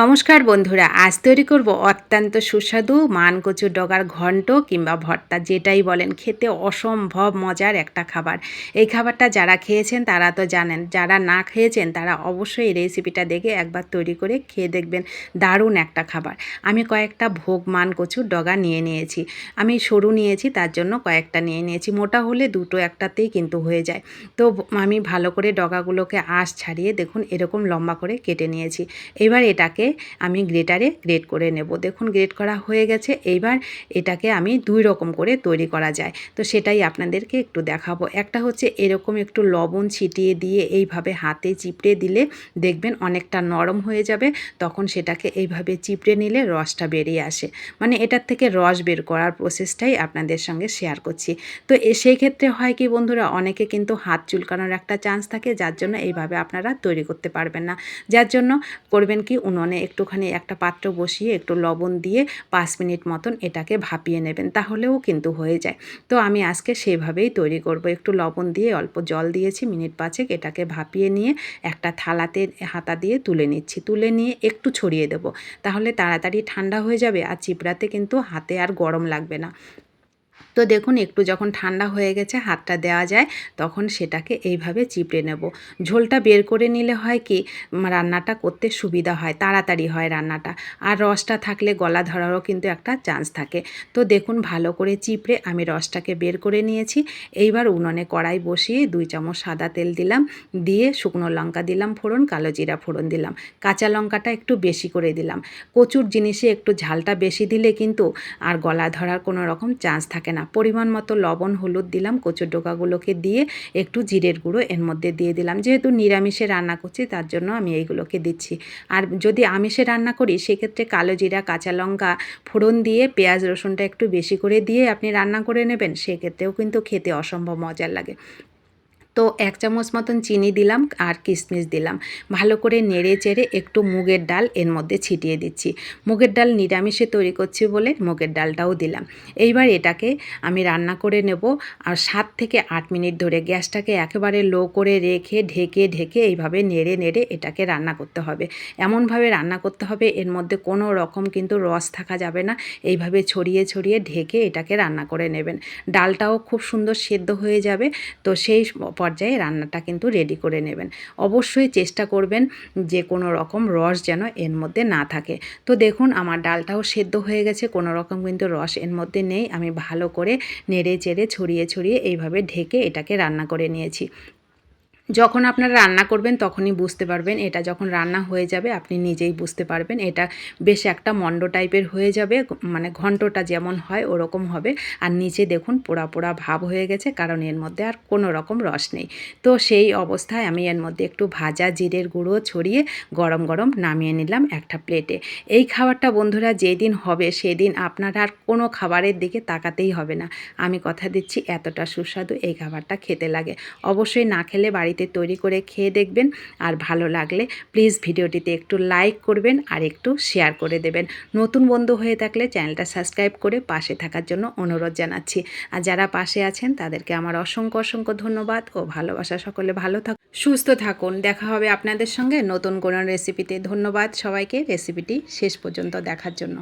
নমস্কার বন্ধুরা, আজ তৈরি করব অত্যন্ত সুস্বাদু মান কচুর ডগার ঘন্ট কিংবা ভর্তা, যেটাই বলেন, খেতে অসম্ভব মজার একটা খাবার। এই খাবারটা যারা খেয়েছেন, তারা তো জানেন, যারা না খেয়েছেন, তারা অবশ্যই এই রেসিপিটা দেখে একবার তৈরি করে খেয়ে দেখবেন, দারুণ একটা খাবার। আমি কয়েকটা ভোগ মান কচুর ডগা নিয়ে নিয়েছি। আমি সরু নিয়েছি, তার জন্য কয়েকটা নিয়ে নিয়েছি। মোটা হলে দুটো একটাতেই কিন্তু হয়ে যায়। তো আমি ভালো করে ডগাগুলোকে আঁশ ছাড়িয়ে দেখুন, এরকম লম্বা করে কেটে নিয়েছি। এবার এটাকে আমি গ্রেটারে গ্রেট করে নেব। দেখুন, গ্রেট করা হয়ে গেছে। এইবার এটাকে আমি দুই রকম করে তৈরি করা যায়। তো সেটাই আপনাদেরকে একটু দেখাবো। একটা হচ্ছে এরকম একটু লবণ ছিটিয়ে দিয়ে এইভাবে হাতে চিপড়ে দিলে দেখবেন অনেকটা নরম হয়ে যাবে। তখন সেটাকে এইভাবে চিপড়ে নিলে রসটা বেরিয়ে আসে। মানে এটার থেকে রস বের করার প্রসেসটাই আপনাদের সঙ্গে শেয়ার করছি। তো সেই ক্ষেত্রে হয় কি বন্ধুরা, অনেকে কিন্তু হাত চুলকানোর একটা চান্স থাকে, যার জন্য এইভাবে আপনারা তৈরি করতে পারবেন না। যার জন্য করবেন কি? উনুনে একটুখানি একটা পাত্র বসিয়ে একটু লবণ দিয়ে পাঁচ মিনিট মতন এটাকে ভাপিয়ে নেবেন, তাহলেও কিন্তু হয়ে যায়। তো আমি আজকে সেভাবেই তৈরি করব। একটু লবণ দিয়ে অল্প জল দিয়েছি, মিনিট পাঁচেক এটাকে ভাপিয়ে নিয়ে একটা থালাতে হাতা দিয়ে তুলে নিচ্ছি। তুলে নিয়ে একটু ছড়িয়ে দেব, তাহলে তাড়াতাড়ি ঠান্ডা হয়ে যাবে আর চিপড়াতে কিন্তু হাতে আর গরম লাগবে না। তো দেখুন, একটু যখন ঠান্ডা হয়ে গেছে, হাতটা দেওয়া যায়, তখন সেটাকে এইভাবে চিপড়ে নেব। ঝোলটা বের করে নিলে হয় কি রান্নাটা করতে সুবিধা হয়, তাড়াতাড়ি হয় রান্নাটা। আর রসটা থাকলে গলা ধরারও কিন্তু একটা চান্স থাকে। তো দেখুন, ভালো করে চিপড়ে আমি রসটাকে বের করে নিয়েছি। এইবার উনুনে কড়াই বসিয়ে দুই চামচ সাদা তেল দিলাম, দিয়ে শুকনো লঙ্কা দিলাম ফোড়ন, কালো জিরা ফোড়ন দিলাম। কাঁচা লঙ্কাটা একটু বেশি করে দিলাম। কচুর জিনিসে একটু ঝালটা বেশি দিলে কিন্তু আর গলা ধরার কোনো রকম চান্স থাকে না। পরিমাণ মতো লবণ, হলুদ দিলাম, কচুর ডোকাগুলোকে দিয়ে একটু জিরের গুঁড়ো এর মধ্যে দিয়ে দিলাম। যেহেতু নিরামিষে রান্না করছি, তার জন্য আমি এইগুলোকে দিচ্ছি। আর যদি আমিষে রান্না করি, সেক্ষেত্রে কালো জিরা, কাঁচা লঙ্কা, ফোড়ন দিয়ে পেঁয়াজ, রসুনটা একটু বেশি করে দিয়ে আপনি রান্না করে নেবেন, সেক্ষেত্রেও কিন্তু খেতে অসম্ভব মজার লাগে। তো এক চামচ মতন চিনি দিলাম আর কিশমিশ দিলাম। ভালো করে নেড়ে চেড়ে একটু মুগের ডাল এর মধ্যে ছিটিয়ে দিচ্ছি। মুগের ডাল নিরামিষে তৈরি করছি বলে মুগের ডালটাও দিলাম। এইবার এটাকে আমি রান্না করে নেব আর সাত থেকে আট মিনিট ধরে গ্যাসটাকে একেবারে লো করে রেখে ঢেকে ঢেকে এইভাবে নেড়ে নেড়ে এটাকে রান্না করতে হবে। এমনভাবে রান্না করতে হবে এর মধ্যে কোনো রকম কিন্তু রস থাকা যাবে না। এইভাবে ছড়িয়ে ছড়িয়ে ঢেকে এটাকে রান্না করে নেবেন। ডালটাও খুব সুন্দর সেদ্ধ হয়ে যাবে। তো সেই পর্যায়ে রান্নাটা কিন্তু রেডি করে নেবেন। অবশ্যই চেষ্টা করবেন যে কোনো রকম রস যেন এর মধ্যে না থাকে। তো দেখুন, আমার ডালটাও সেদ্ধ হয়ে গেছে, কোনো রকম কিন্তু রস এর মধ্যে নেই। আমি ভালো করে নেড়ে চেড়ে ছড়িয়ে ছড়িয়ে এইভাবে ঢেকে এটাকে রান্না করে নিয়েছি। যখন আপনারা রান্না করবেন, তখনই বুঝতে পারবেন। এটা যখন রান্না হয়ে যাবে, আপনি নিজেই বুঝতে পারবেন। এটা বেশ একটা মন্ড টাইপের হয়ে যাবে মানে ঘন্টটা যেমন হয়, ওরকম হবে। আর নিচে দেখুন, পোড়া পোড়া ভাব হয়ে গেছে, কারণ এর মধ্যে আর কোনো রকম রস নেই। তো সেই অবস্থায় আমি এর মধ্যে একটু ভাজা জিরের গুঁড়ো ছড়িয়ে গরম গরম নামিয়ে নিলাম একটা প্লেটে। এই খাবারটা বন্ধুরা যেদিন হবে, সেদিন আপনার আর কোনো খাবারের দিকে তাকাতেই হবে না। আমি কথা দিচ্ছি, এতটা সুস্বাদু এই খাবারটা খেতে লাগে। অবশ্যই না খেলে বাড়িতে বাড়িতে তৈরি করে খেয়ে দেখবেন। আর ভালো লাগলে প্লিজ ভিডিওটিতে একটু লাইক করবেন আর একটু শেয়ার করে দেবেন। নতুন বন্ধু হয়ে থাকলে চ্যানেলটা সাবস্ক্রাইব করে পাশে থাকার জন্য অনুরোধ জানাচ্ছি। আর যারা পাশে আছেন, তাদেরকে আমার অসংখ্য অসংখ্য ধন্যবাদ ও ভালোবাসা। সকলে ভালো থাক, সুস্থ থাকুন। দেখা হবে আপনাদের সঙ্গে নতুন কোনো রেসিপিতে ধন্যবাদ সবাইকে। রেসিপিটি শেষ পর্যন্ত দেখার জন্য।